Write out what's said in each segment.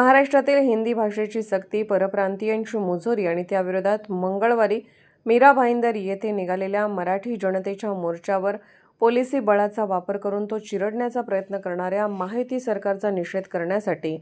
महाराष्ट्रातील हिंदी भाषेची सक्ती परप्रांतीयांची मुजोरी आणि त्याविरोधात मंगळवारी मीरा भाईंदर येथे निघालेल्या मराठी जनतेच्या मोर्चावर पोलिसी बळाचा वापर करून तो चिरडण्याचा प्रयत्न करणाऱ्या माहिती सरकारचा निषेध करण्यासाठी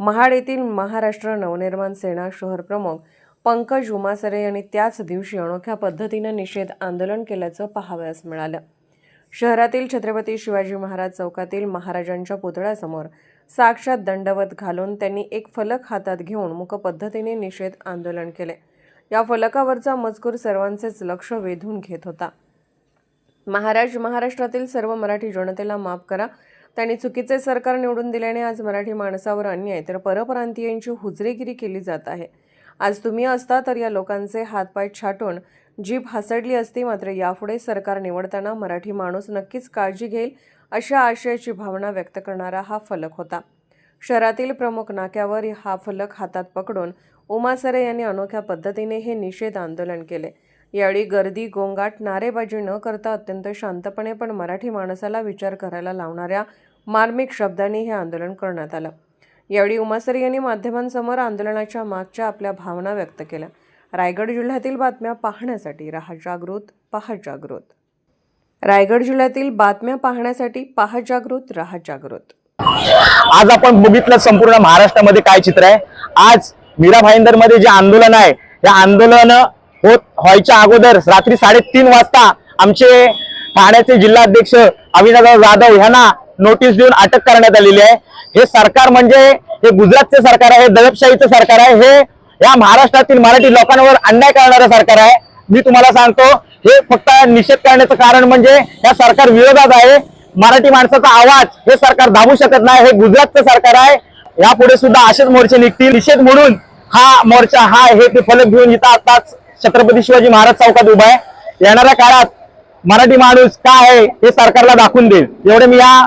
महाड येथील महाराष्ट्र नवनिर्माण सेना शहर प्रमुख पंकज उमासरे यांनी त्याच दिवशी अनोख्या पद्धतीनं निषेध आंदोलन केल्याचं पाहावयास मिळालं. शहरातील छत्रपती शिवाजी महाराज चौकातील महाराजांच्या पुतळ्यासमोर साक्षात दंडवत घालून त्यांनी एक फलक हातात घेऊन मुकपद्धतीने निषेध आंदोलन केले. या फलकावरचा मजकूर सर्वांचेच लक्ष वेधून घेत होता. महाराज महाराष्ट्रातील सर्व मराठी जनतेला माफ करा. त्यांनी चुकीचे सरकार निवडून दिल्याने आज मराठी माणसावर अन्याय तर परप्रांतीयांची हुजरेगिरी केली जात आहे. आज तुम्ही असता तर या लोकांचे हातपाय छाटून जीभ हासडली असती मात्र यापुढे सरकार निवडताना मराठी माणूस नक्कीच काळजी घेईल अशा आशयाची भावना व्यक्त करणारा हा फलक होता. शहरातील प्रमुख नाक्यावर हा फलक हातात पकडून उमासरे यांनी अनोख्या पद्धतीने हे निषेध आंदोलन केले. यावेळी गर्दी गोंगाट नारेबाजी न करता अत्यंत शांतपणे पण मराठी माणसाला विचार करायला लावणाऱ्या मार्मिक शब्दांनी हे आंदोलन करण्यात आलं. यावेळी उमासरे यांनी माध्यमांसमोर आंदोलनाच्या मागच्या आपल्या भावना व्यक्त केल्या. रायगड जिल्ह्यातील बातम्या पाहण्यासाठी राहा जागृत पहा जागृत. रायगड जिल्ह्यातील बातम्या पाहण्यासाठी पहा जागृत राहा जागृत. आज आपण बघितलं संपूर्ण महाराष्ट्रामध्ये काय चित्र आहे. आज मीरा भाईंदरमध्ये जे आंदोलन आहे या आंदोलन होत व्हायच्या अगोदर रात्री साडेतीन वाजता आमचे ठाण्याचे जिल्हाध्यक्ष अविनाश जाधव यांना नोटीस देऊन अटक करण्यात आलेली आहे. हे सरकार म्हणजे हे गुजरातचे सरकार आहे दडपशाहीचं सरकार आहे हे या महाराष्ट्रातील मराठी लोकांवर अन्याय करणारं सरकार आहे. मी तुम्हाला सांगतो हे फक्त निषेध करण्याचं कारण म्हणजे या सरकार विरोधात आहे. मराठी माणसाचा आवाज हे सरकार दाबू शकत नाही हे गुजरातचं सरकार आहे. यापुढे सुद्धा असेच मोर्चे निघतील. निषेध म्हणून हा मोर्चा हा हे ते फलक घेऊन इथं आताच छत्रपती शिवाजी महाराज चौकात उभा आहे. येणाऱ्या काळात मराठी माणूस काय आहे हे सरकारला दाखवून देईल. एवढे मी या